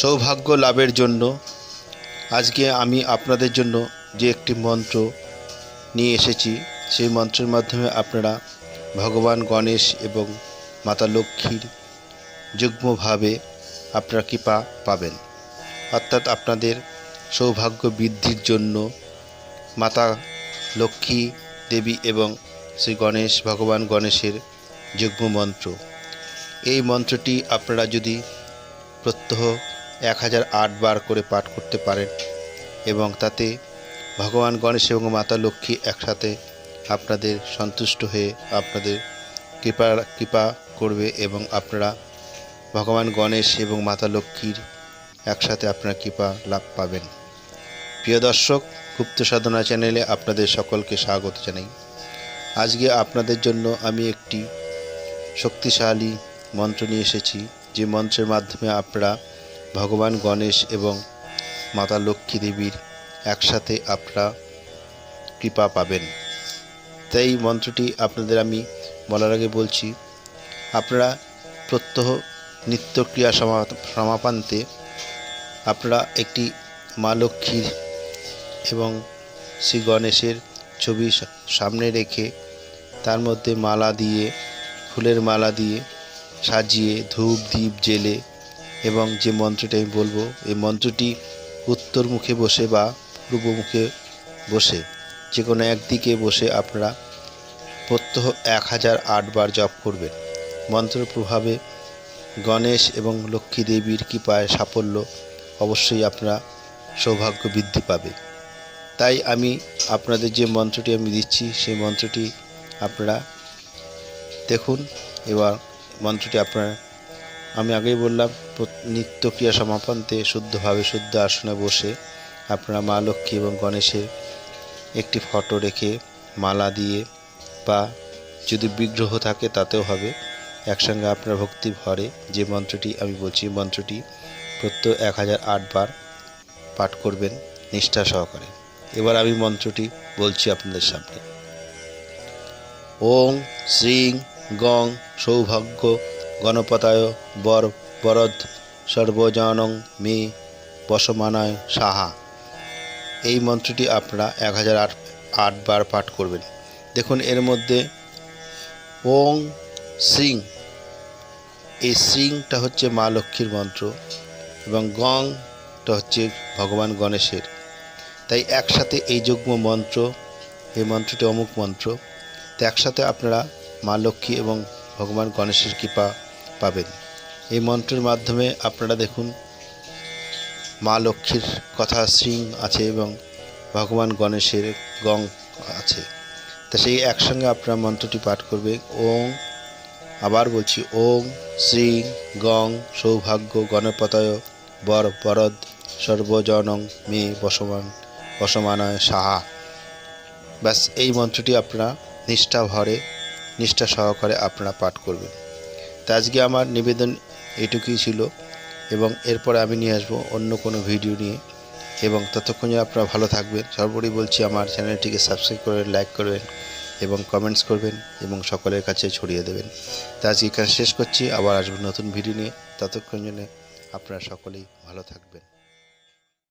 সৌভাগ্য লাভের জন্য আজকে আমি আপনাদের জন্য যে একটি মন্ত্র নিয়ে এসেছি, সেই মন্ত্রের মাধ্যমে আপনারা ভগবান গণেশ এবং মাতা লক্ষ্মীর যুগ্মভাবে আপনারা কৃপা পাবেন। অর্থাৎ আপনাদের সৌভাগ্য বৃদ্ধির জন্য মাতা লক্ষ্মী দেবী এবং শ্রী গণেশ, ভগবান গণেশের যুগ্ম মন্ত্র এই মন্ত্রটি আপনারা যদি প্রত্যহ এক হাজার আট বার করে পাঠ করতে পারেন এবং তাতে ভগবান গণেশ এবং মাতা লক্ষ্মী একসাথে আপনাদের সন্তুষ্ট হয়ে আপনাদের কৃপা কৃপা করবে এবং আপনারা ভগবান গণেশ এবং মাতা লক্ষ্মীর একসাথে আপনারা কৃপা লাভ পাবেন। প্রিয় দর্শক, গুপ্ত সাধনা চ্যানেলে আপনাদের সকলকে স্বাগত জানাই। আজকে আপনাদের জন্য আমি একটি শক্তিশালী মন্ত্র নিয়ে এসেছি। যে মন্ত্রের মাধ্যমে আপনারা ভগবান গণেশ এবং মাতা লক্ষ্মী দেবীর একসাথে আপনারা কৃপা পাবেন। তাই মন্ত্রটি আপনাদের আমি বলার আগে বলছি, আপনারা প্রত্যহ নিত্যক্রিয়া সমা- সমাপান্তে আপনারা একটি মা লক্ষ্মীর এবং শ্রী গণেশের ছবি সামনে রেখে তার মধ্যে মালা দিয়ে, ফুলের মালা দিয়ে সাজিয়ে ধূপ দ্বীপ জেলে এবং যে মন্ত্রটি আমি বলব, এই মন্ত্রটি উত্তর মুখে বসে বা পূর্ব মুখে বসে, যে কোনো একদিকে বসে আপনারা প্রত্যহ এক হাজার আটবার জপ করবেন। মন্ত্রের প্রভাবে গণেশ এবং লক্ষ্মী দেবীর কৃপায় সাফল্য অবশ্যই আপনারা সৌভাগ্য বৃদ্ধি পাবে। তাই আমি আপনাদের যে মন্ত্রটি আমি দিচ্ছি, সেই মন্ত্রটি আপনারা দেখুন। এবার মন্ত্রটি আপনারা আমি আগেই বললাম নিত্যক্রিয়া সমাপন্তে শুদ্ধভাবে শুদ্ধ আসনে বসে আপনারা মা লক্ষ্মী এবং গণেশের একটি ফটো রেখে মালা দিয়ে বা যদি বিগ্রহ থাকে তাতেও হবে। একসঙ্গে আপনার ভক্তি ভরে যে মন্ত্রটি আমি বলছি মন্ত্রটি প্রত্যহ এক হাজার আটবার পাঠ করবেন, নিষ্ঠা সহকারে। এবার আমি মন্ত্রটি বলছি আপনাদের সামনে। ওং, শ্রীং, গং, সৌভাগ্য গণপতায় বর বরদ সর্বজনং মে বসমানায় সাহা। এই মন্ত্রটি আপনারা এক হাজার আট আটবার পাঠ করবেন। দেখুন, এর মধ্যে ওং শ্রীং এই শ্রীংটা হচ্ছে মা লক্ষ্মীর মন্ত্র এবং গংটা হচ্ছে ভগবান গণেশের। তাই একসাথে এই যুগ্ম মন্ত্র, এই মন্ত্রটি অমুক মন্ত্র। তো একসাথে আপনারা মা লক্ষ্মী এবং ভগবান গণেশের কৃপা পাবেন। এই মন্ত্রের মাধ্যমে আপনারা দেখুন, মা লক্ষ্মীর কথা শ্রীং আছে এবং ভগবান গণেশের গং আছে। তা সেই একসঙ্গে আপনারা মন্ত্রটি পাঠ করবে। ওং, আবার বলছি, ওং শ্রী গং সৌভাগ্য গণপতয় বর বরদ সর্বজনং মে বসমান বসমানয় সাহা। ব্যাস, এই মন্ত্রটি আপনারা নিষ্ঠা ভরে নিষ্ঠা সহকারে আপনারা পাঠ করবেন। তা আজকে আমার নিবেদন এটুকুই ছিল এবং এরপরে আমি নিয়ে আসব অন্য কোনো ভিডিও নিয়ে। এবং ততক্ষণ আপনারা ভালো থাকবেন। সর্বোপরি বলছি আমার চ্যানেলটিকে সাবস্ক্রাইব করবেন লাইক করবেন এবং কমেন্টস করবেন এবং সকলের কাছে ছড়িয়ে দেবেন। তা আজকে এখানে শেষ করছি। আবার আসব নতুন ভিডিও নিয়ে। ততক্ষণ জন্য আপনারা সকলেই ভালো থাকবেন।